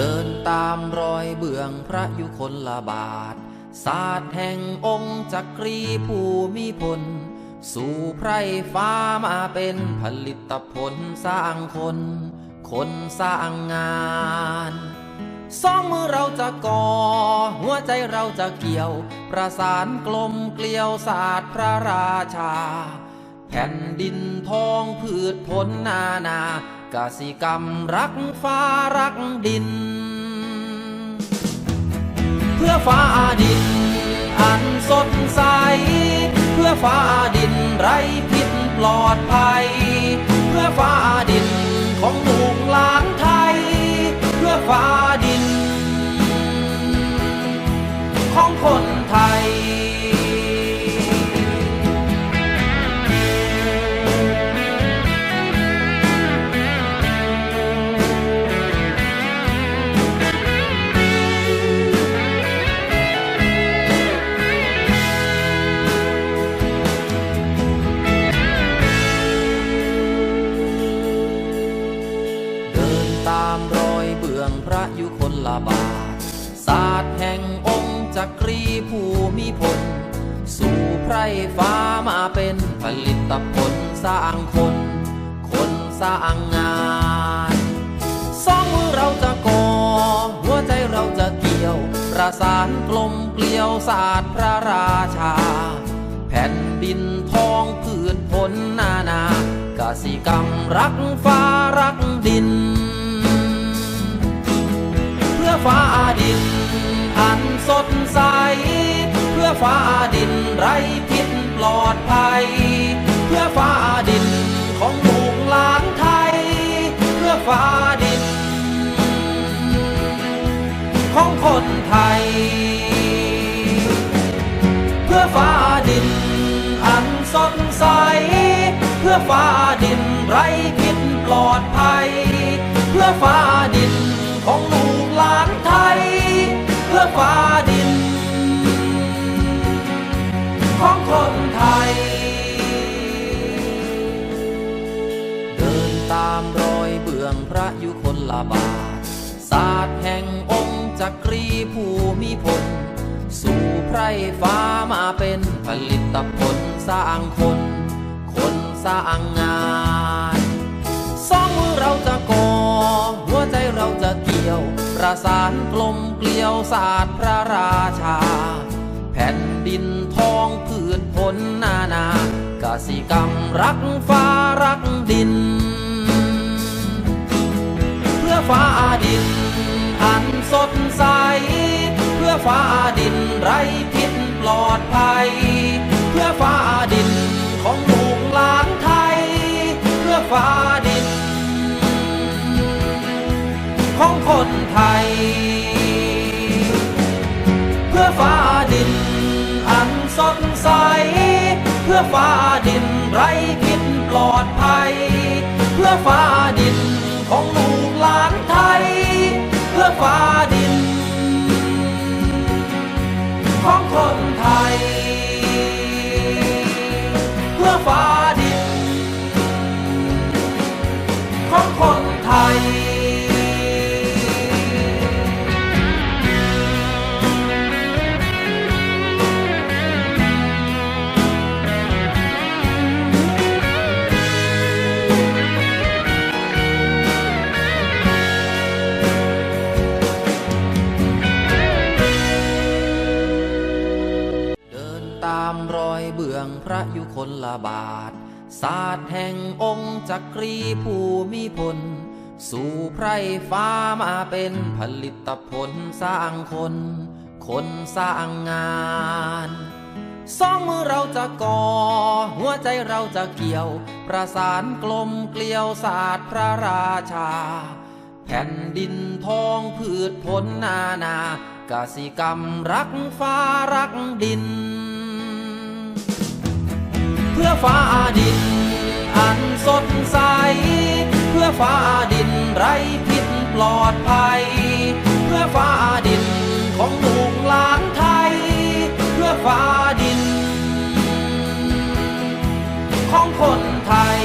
เดินตามระยุคลบาท ศาสตร์แห่งองค์จักรีภูมิพล สู่ไพรฟ้ามาเป็นผลิตผลสร้างคน คนสร้างงานสองมือเราจะก่อ หัวใจเราจะเกี่ยว ประสานกลมเกลียวศาสตร์พระราชา แผ่นดินทองพืชผลนานา กสิกรรมรักฟ้ารักดิน เพื่อฟ้าดิน อันสดใส เพื่อฟ้าดินไร้พิษปลอดภัย เพื่อฟ้าดินของลูกหลานไทย เพื่อฟ้าดิน ของคน จักรีภูมิพลสู่ไพรฟ้ามาเป็นผลิตผลสร้างคน คนสร้างงานสองมือเราจะก่อหัวใจเราจะเกี่ยว ประสานกลมเกลียวศาสตร์พระราชา แผ่นดินทองพืชผลนานากสิกรรมรักฟ้ารักดิน เพื่อฟ้าดิน ดใส เพื่อฟ้าดินไร้พิษปลอดภัย เพื่อฟ้าดินของลูกหลานไทย เพื่อฟ้าดิน ของคนไทย เพื่อฟ้าดิน อันสดใส เพื่อฟ้าดินไร้พิษปลอดภัย เพื่อฟ้าดินของ อยเบื้องพระยุคนลาบาทศาสตร์แห่งองค์จักรีภูมิพล สู่ไพรฟ้ามาเป็นผลิตผลสร้างคน คนสร้างงานสองมือเราจะก่อหัวใจเราจะเกี่ยว ประสานกลมเกลียวศาสตร์พระราชา แผ่นดินทองพืชผลนานา กสิกรรมรักฟ้า ของคนไทย เพื่อฟ้าดินอันสดใส เพื่อฟ้าดินไร้พิษปลอดภัย เพื่อฟ้าดินของลูกหลานไทย เพื่อฟ้าดิน ของคนไทย เพื่อฟ้าดิน ของคนไทย บาท ศาสตร์แห่งองค์จักรีภูมิพล สู่ไพรฟ้ามาเป็นผลิตผลสร้างคน คนสร้างงานสองมือเราจะก่อ หัวใจเราจะเกี่ยว ประสานกลมเกลียวศาสตร์พระราชา แผ่นดินทองพืชผลนานา กสิกรรมรักฟ้ารักดิน พื่อฟ้าดิน อันสดใส เพื่อฟ้าดินไร้พิษปลอดภัย เพื่อฟ้าดินของลูกหลานไทย เพื่อฟ้าดิน ของคนไทย